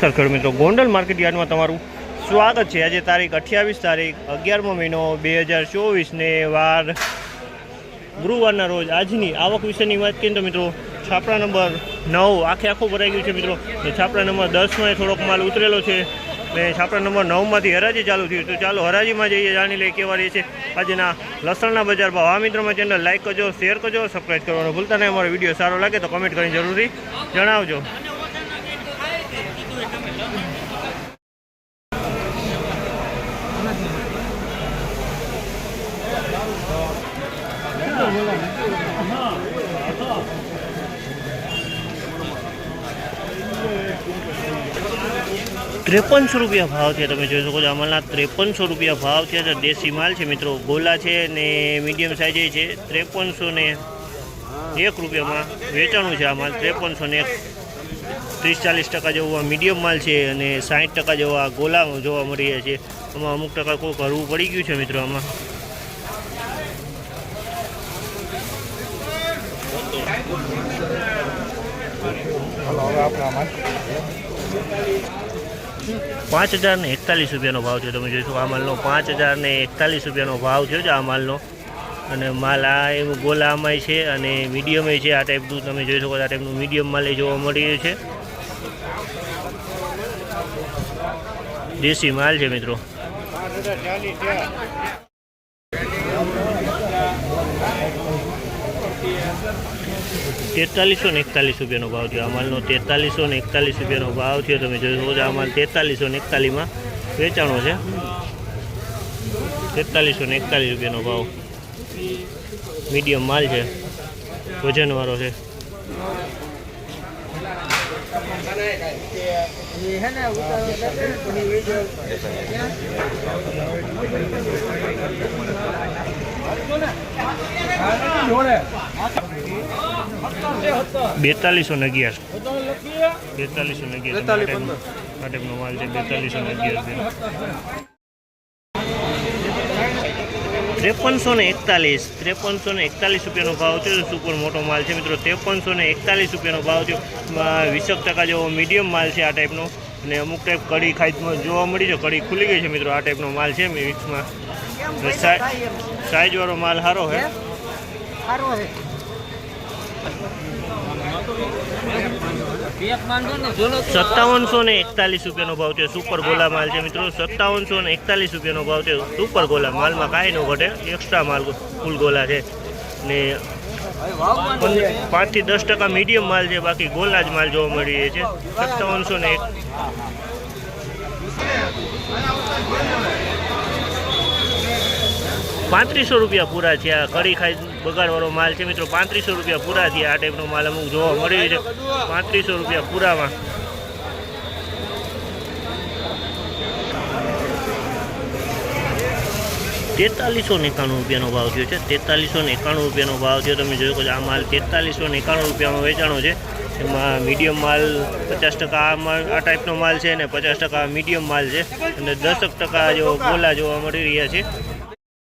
ખેડૂત મિત્રો, ગોંડલ માર્કેટ યાર્ડમાં તમારું સ્વાગત છે. આજે તારીખ અઠ્યાવીસ તારીખ અગિયારમો મહિનો બે હજાર ચોવીસને વાર ગુરુવારના રોજ આજની આવક વિશેની વાત કરીએ તો મિત્રો, છાપરા નંબર નવ આખે આખું ભરાઈ ગયું છે મિત્રો. તો છાપરા નંબર દસમાં થોડોક માલ ઉતરેલો છે ને છાપરા નંબર નવમાંથી હરાજી ચાલુ થયું. તો ચાલો હરાજીમાં જઈએ, જાણી લઈએ કેવા રહે છે. આજના લસણના બજાર ભાવ. આ મિત્રોમાં ચેનલ લાઈક કરજો, શેર કરજો સબસ્ક્રાઈબ કરવાનું ભૂલતા નહીં. અમારો વીડિયો સારો લાગે તો કમેન્ટ કરીને જરૂરથી જણાવજો. ત્રેપનસો રૂપિયા ભાવ છે, તમે જોઈ શકો છો. અમારના ત્રેપનસો રૂપિયા ભાવ છે તો દેશી માલ છે, મિત્રો. ગોલા છે ને મીડિયમ સાઇઝ છે. ત્રેપનસો ને એક રૂપિયામાં વેચાણું છે આ માલ. ત્રેપનસો ને એક. ત્રીસ ચાલીસ ટકા જેવું આ મીડિયમ માલ છે અને સાઠ ટકા જેવો ગોલા જોવા મળી રહ્યા છે. આમાં અમુક ટકા કોઈ કરવું પડી ગયું છે, મિત્રો, આમાં. પાંચ હજાર ને એકતાલીસ રૂપિયાનો ભાવ છે તમે જોઈશું આ માલનો પાંચ હજાર ને એકતાલીસ રૂપિયાનો ભાવ છે આ માલનો. અને માલ આ એવું ગોલામાંય છે અને મીડિયમય છે આ ટાઈપનું તમે જોઈ શકો આ ટાઈપનું મીડિયમ માલ એ જોવા મળી રહ્યું છે. દેશી માલ છે મિત્રો. તેતાલીસો ને એકતાલીસ રૂપિયાનો ભાવ છે આ માલનો તેતાલીસો ને એકતાલીસ રૂપિયાનો ભાવ છે તમે જોઈ શકો છો આ માલ તેતાલીસો ને એકતાલીસમાં વેચાણો છે તેતાલીસો ને એકતાલીસ રૂપિયાનો ભાવ મીડિયમ માલ છે વજનવાળો છે બેતાલીસો ને અગિયાર. બેતાલીસો ને અગિયાર. ટાઈપનો માલ છે બેતાલીસો ને અગિયાર ત્રેપનસો ને એકતાલીસ. ત્રેપનસો ને એકતાલીસ રૂપિયાનો ભાવ છે સુપર મોટો માલ છે. મિત્રો ત્રેપનસો ને એકતાલીસ રૂપિયાનો ભાવ છે વીસક ટકા જેવો મીડિયમ માલ છે આ ટાઈપનો અને અમુક ટાઈપ કડી ખાઈમાં જોવા મળી છે કડી ખુલી ગઈ છે મિત્રો આ ટાઈપનો માલ છે. મિક્સમાં સાઈઝવાળો માલ સારો છે સત્તાવનસો ને એકતાલીસ રૂપિયાનો ભાવ છે સુપર ગોલા માલ છે મિત્રો સત્તાવનસો ને એકતાલીસ રૂપિયાનો ભાવ છે સુપર ગોલા માલમાં કાંઈ ન ઘટે એક્સ્ટ્રા માલ ફૂલ ગોલા છે. ને પાંચથી દસ ટકા મીડિયમ માલ છે, બાકી ગોલા જ માલ જોવા મળી રહ્યો છે સત્તાવનસો ને એક પાંત્રીસો રૂપિયા પૂરા છે આ કડી ખાઈ બગાડવાળો માલ છે મિત્રો. પાંત્રીસો રૂપિયા પૂરા થયા આ ટાઈપનો માલ અમુક જોવા મળી છે. પાંત્રીસો રૂપિયા પૂરામાં. તેતાલીસો એકાણું રૂપિયાનો ભાવ થયો છે. તેતાલીસો એકાણું રૂપિયાનો ભાવ થયો તમે જોયું આ માલ તેતાલીસો એકાણું રૂપિયામાં વેચાણો છે. એમાં મીડિયમ માલ પચાસ ટકા આ માલ, આ ટાઈપનો માલ છે અને પચાસ ટકા મીડિયમ માલ છે. અને દસક ટકા જેવો ગોલા જોવા મળી રહ્યા છે.